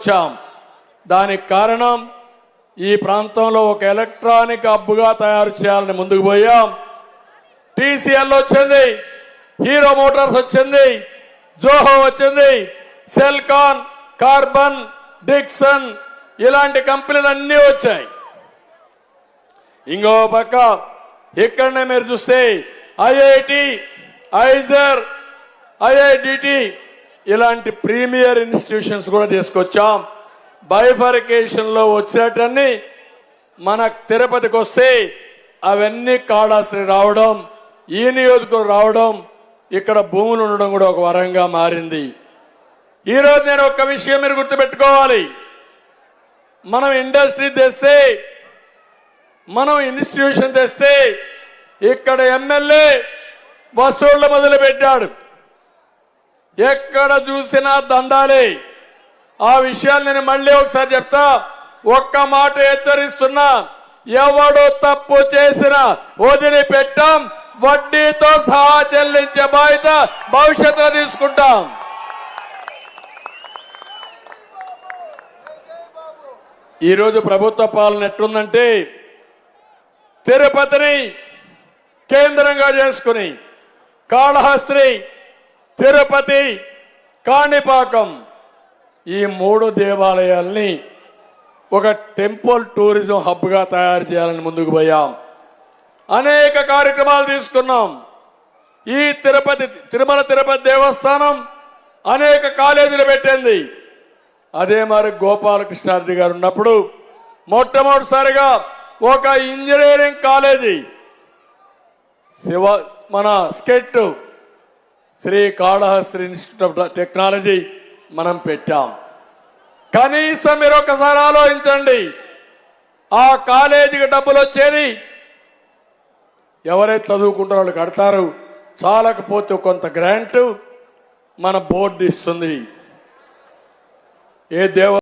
వచ్చాం. దానికి కారణం ఈ ప్రాంతంలో ఒక ఎలక్ట్రానిక్ అబ్బుగా తయారు చేయాలని ముందుకు పోయాం. టీసీఎల్ వచ్చింది హీరో మోటార్స్ వచ్చింది జోహో వచ్చింది సెల్కాన్ కార్బన్ డిక్సన్ ఇలాంటి కంపెనీలు అన్నీ వచ్చాయి. ఇంకో పక్క ఇక్కడనే మీరు చూస్తే ఐఐటి ఐజర్ ఐఐడిటి ఇలాంటి ప్రీమియర్ ఇన్స్టిట్యూషన్స్ కూడా తీసుకొచ్చాం. బైఫర్కేషన్లో వచ్చినట్టన్ని మన తిరుపతికి వస్తే అవన్నీ కాడాశ్రీ రావడం ఈ నియోజకవర్గం రావడం ఇక్కడ భూములు ఉండడం కూడా ఒక వరంగా మారింది. ఈరోజు నేను ఒక విషయం మీరు గుర్తుపెట్టుకోవాలి. మనం ఇండస్ట్రీ తెస్తే మనం ఇన్స్టిట్యూషన్ తెస్తే ఇక్కడ ఎమ్మెల్యే వసూళ్ళు మొదలు పెట్టాడు ఎక్కడ చూసినా దందాలే ఆ విషయాలు నేను మళ్ళీ ఒకసారి చెప్తా. ఒక్క మాట హెచ్చరిస్తున్నా. ఎవడు తప్పు చేసినా వదిలిపెట్టాం వడ్డీతో సహా చెల్లించే బాధ్యత భవిష్యత్తులో తీసుకుంటాం. ఈరోజు ప్రభుత్వ పాలన ఎట్లుందంటే తిరుపతిని కేంద్రంగా చేసుకుని కాళహస్త్రి తిరుపతి కాణిపాకం ఈ మూడు దేవాలయాల్ని ఒక టెంపుల్ టూరిజం హబ్గా తయారు చేయాలని ముందుకు పోయాం. అనేక కార్యక్రమాలు తీసుకున్నాం. ఈ తిరుపతి తిరుమల తిరుపతి దేవస్థానం అనేక కాలేజీలు పెట్టింది. అదే మరి గోపాలకృష్ణారెడ్డి గారు ఉన్నప్పుడు మొట్టమొదటిసారిగా ఒక ఇంజనీరింగ్ కాలేజీ శివ మన స్కెట్ Sri Kalahasti institute of technology మనం పెట్టాం. కనీసం మీరు ఒకసారి ఆలోచించండి. ఆ కాలేజీకి డబ్బులు వచ్చేది ఎవరైతే చదువుకుంటారో వాళ్ళు కడతారు. చాలకపోతే కొంత గ్రాంట్ మన బోర్డు ఇస్తుంది. ఏ దేవ